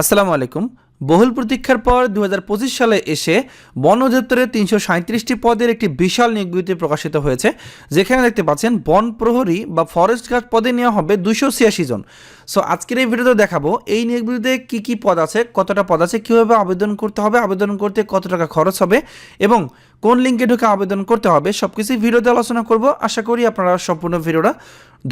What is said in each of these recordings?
আসসালামু আলাইকুম। বহুল প্রতীক্ষার পর দু হাজার পঁচিশ সালে এসে বন অধিদপ্তরের তিনশো সাঁত্রিশটি পদের একটি বিশাল নিয়োগ বিজ্ঞপ্তি প্রকাশিত হয়েছে, যেখানে দেখতে পাচ্ছেন বন প্রহরী বা ফরেস্ট গার্ড পদে নেওয়া হবে দুশো ছিয়াশি জন। সো আজকের এই ভিডিওতে দেখাবো এই নিয়োগ বিজ্ঞপ্তিতে কী কী পদ আছে, কতটা পদ আছে, কীভাবে আবেদন করতে হবে, আবেদন করতে কত টাকা খরচ হবে এবং কোন লিঙ্কে ঢুকে আবেদন করতে হবে সব কিছুই ভিডিওতে আলোচনা করব। আশা করি আপনারা সম্পূর্ণ ভিডিওটা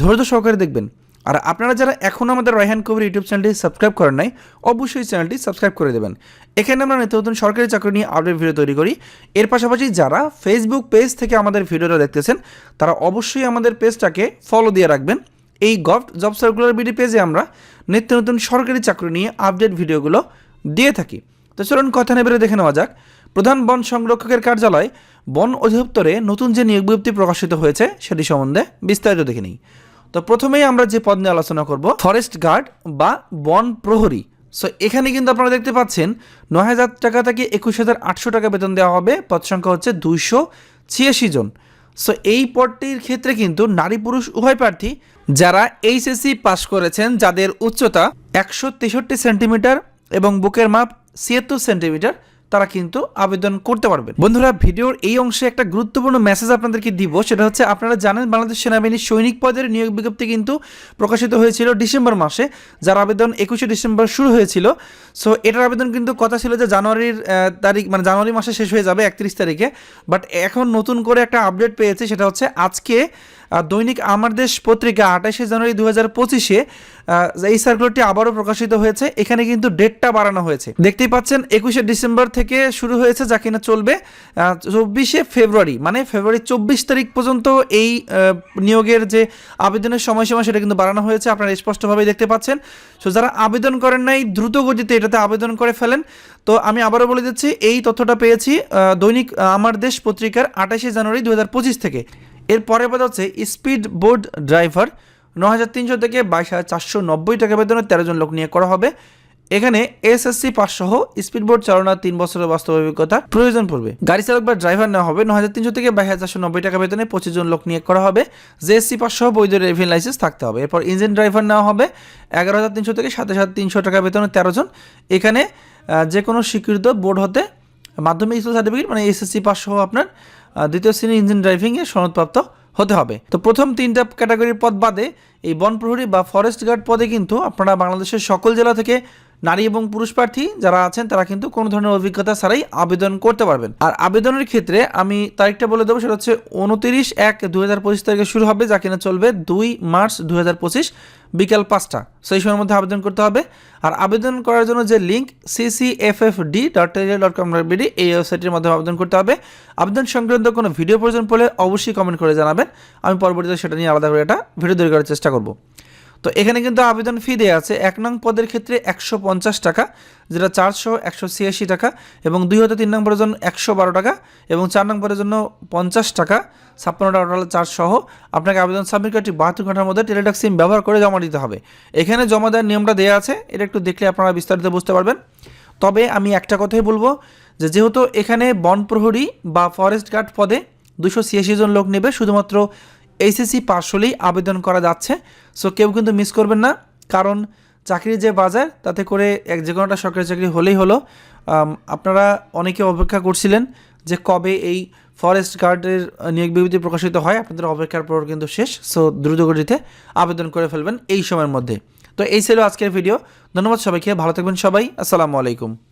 ধৈর্য সহকারে দেখবেন। আর আপনারা যারা এখনও আমাদের রায়হান কবির ইউটিউব চ্যানেলটি সাবস্ক্রাইব করেন নাই, অবশ্যই চ্যানেলটি সাবস্ক্রাইব করে দেবেন। এখানে আমরা নিত্য নতুন সরকারি চাকরি নিয়ে আপডেট ভিডিও তৈরি করি। এর পাশাপাশি যারা ফেসবুক পেজ থেকে আমাদের ভিডিওটা দেখতেছেন, তারা অবশ্যই আমাদের পেজটাকে ফলো দিয়ে রাখবেন। এই গভ জব সার্কুলার বিডি পেজে আমরা নিত্য নতুন সরকারি চাকরি নিয়ে আপডেট ভিডিওগুলো দিয়ে থাকি। তো চলুন কথা নেবে দেখে নেওয়া যাক। প্রধান বন সংরক্ষকের কার্যালয় বন অধিদপ্তরে নতুন যে নিয়োগ বিজ্ঞপ্তি প্রকাশিত হয়েছে, সেটি সম্বন্ধে বিস্তারিত দেখে নিই। তো প্রথমেই আমরা যে পদ নিয়ে আলোচনা করব ফরেস্ট গার্ড বা বন প্রহরী। সো এখানে কিন্তু আপনারা দেখতে পাচ্ছেন, নয় হাজার টাকা থেকে একুশ হাজার আটশো টাকা বেতন দেওয়া হবে। পদ সংখ্যা হচ্ছে দুইশো ছিয়াশি জন। সো এই পদটির ক্ষেত্রে কিন্তু নারী পুরুষ উভয় প্রার্থী যারা এইচএসসি পাশ করেছেন, যাদের উচ্চতা একশো তেষট্টি সেন্টিমিটার এবং বুকের মাপ ছিয়াত্তর সেন্টিমিটার তারা কিন্তু আবেদন করতে পারবেন। বন্ধুরা, ভিডিওর এই অংশে একটা গুরুত্বপূর্ণ মেসেজ আপনাদেরকে দিব, সেটা হচ্ছে আপনারা জানেন বাংলাদেশ সেনাবাহিনীর সৈনিক পদের নিয়োগ বিজ্ঞপ্তি কিন্তু প্রকাশিত হয়েছিল ডিসেম্বর মাসে, যার আবেদন একুশে ডিসেম্বর শুরু হয়েছিল। সো এটার আবেদন কিন্তু কথা ছিল যে জানুয়ারির তারিখ মানে জানুয়ারি মাসে শেষ হয়ে যাবে একত্রিশ তারিখে। বাট এখন নতুন করে একটা আপডেট পেয়েছে, সেটা হচ্ছে আজকে দৈনিক আমার দেশ পত্রিকা আঠাশে জানুয়ারি দু হাজার পঁচিশে এই সার্কুলারটি আবারও প্রকাশিত হয়েছে। এখানে কিন্তু ডেটটা বাড়ানো হয়েছে। দেখতেই পাচ্ছেন, একুশে ডিসেম্বর থেকে শুরু হয়েছে যা কিনা চলবে চব্বিশে ফেব্রুয়ারি মানে ফেব্রুয়ারি চব্বিশ তারিখ পর্যন্ত এই নিয়োগের যে আবেদনের সময়সীমা সেটা কিন্তু বাড়ানো হয়েছে, আপনারা স্পষ্টভাবে দেখতে পাচ্ছেন। সো যারা আবেদন করেন নাই, দ্রুত গতিতে এটাতে আবেদন করে ফেলেন। তো আমি আবারও বলে দিচ্ছি, এই তথ্যটা পেয়েছি দৈনিক আমার দেশ পত্রিকার আঠাশে জানুয়ারি দু হাজার পঁচিশ থেকে। এর পরের পদ হচ্ছে স্পিড বোর্ড ড্রাইভার ন হাজার তিনশো থেকে বাইশ হাজার চারশো নব্বই টাকা বেতনে তেরো জন লোক নিয়ে করা হবে। এখানে এসএসসি পাস সহ স্পিড বোর্ড চালনার তিন বছরের বাস্তব অভিজ্ঞতা প্রয়োজন পড়বে। গাড়ি চালক বা ড্রাইভার নেওয়া হবে। ন হাজার তিনশো থেকে বাইশ হাজার নব্বই টাকা বেতনে পঁচিশ জন লোক নিয়োগ করা হবে। জেএসসি পাস সহ বৈধ রেভিন লাইসেন্স থাকতে হবে। এরপর ইঞ্জিন ড্রাইভার নেওয়া হবে। এগারো হাজার তিনশো থেকে সাতাশ হাজার তিনশো টাকা বেতনে তেরো জন। এখানে যে কোনো স্বীকৃত বোর্ড হতে মাধ্যমিক স্কুল সার্টিফিকেট মানে এসএসসি পাস সহ আপনার দ্বিতীয় শ্রেণির ইঞ্জিন ড্রাইভিংয়ে সনদপ্রাপ্ত হতে হবে। তো প্রথম তিনটা ক্যাটাগরির পদ বাদে এই বন প্রহরী বা ফরেস্ট গার্ড পদে কিন্তু আপনারা বাংলাদেশের সকল জেলা থেকে নারী এবং পুরুষ প্রার্থী যারা আছেন, তারা কিন্তু কোনো ধরনের অভিজ্ঞতা ছাড়াই আবেদন করতে পারবেন। আর আবেদনের ক্ষেত্রে আমি তারিখটা বলে দেবো, সেটা হচ্ছে উনতিরিশ এক দু হাজার পঁচিশ তারিখে শুরু হবে, যা কিনা চলবে দুই মার্চ দু হাজার পঁচিশ বিকাল পাঁচটা। সেই সময়ের মধ্যে আবেদন করতে হবে। আর আবেদন করার জন্য যে link CCFFD dot dot com dot BD এই ওয়েবসাইটের মাধ্যমে আবেদন করতে হবে। আবেদন সংক্রান্ত কোনো ভিডিও প্রয়োজন পড়লে অবশ্যই কমেন্ট করে জানাবেন। আমি পরবর্তীতে সেটা নিয়ে আলাদা করে একটা ভিডিও তৈরি করার চেষ্টা করব। তো এখানে কিন্তু আবেদন ফি দেওয়া আছে। এক নং পদের ক্ষেত্রে একশো পঞ্চাশ টাকা, যেটা চারশো, একশো ছিয়াশি টাকা এবং দুই হতে তিন নম্বরের জন্য একশো বারো টাকা এবং চার নং নম্বরের জন্য পঞ্চাশ টাকা। ছাপ্পান্ন টাকা চার্জ সহ আপনাকে আবেদন সাবমিট করতে বাহাত্তর ঘণ্টার মধ্যে টেলিটক সিম ব্যবহার করে জমা দিতে হবে। এখানে জমা দেওয়ার নিয়মটা দেওয়া আছে, এটা একটু দেখলে আপনারা বিস্তারিত বুঝতে পারবেন। তবে আমি একটা কথাই বলব যে যেহেতু এখানে বন প্রহরী বা ফরেস্ট গার্ড পদে দুশো ছিয়াশি জন লোক নেবে, শুধুমাত্র এইচএসসি পাস হলেই আবেদন করা যাচ্ছে। সো কেউ কিন্তু মিস করবেন না। কারণ চাকরির যে বাজার, তাতে করে এক যে কোনোটা সরকারি চাকরি হলেই হলো। আপনারা অনেকে অপেক্ষা করছিলেন যে কবে এই ফরেস্ট গার্ডের নিয়োগ বিবৃতি প্রকাশিত হয়। আপনাদের অপেক্ষার পর কিন্তু শেষ। সো দ্রুতগতিতে আবেদন করে ফেলবেন এই সময়ের মধ্যে। তো, এই ছিল আজকের ভিডিও ধন্যবাদ সবাইকে। ভালো থাকবেন সবাই। আসসালামু আলাইকুম।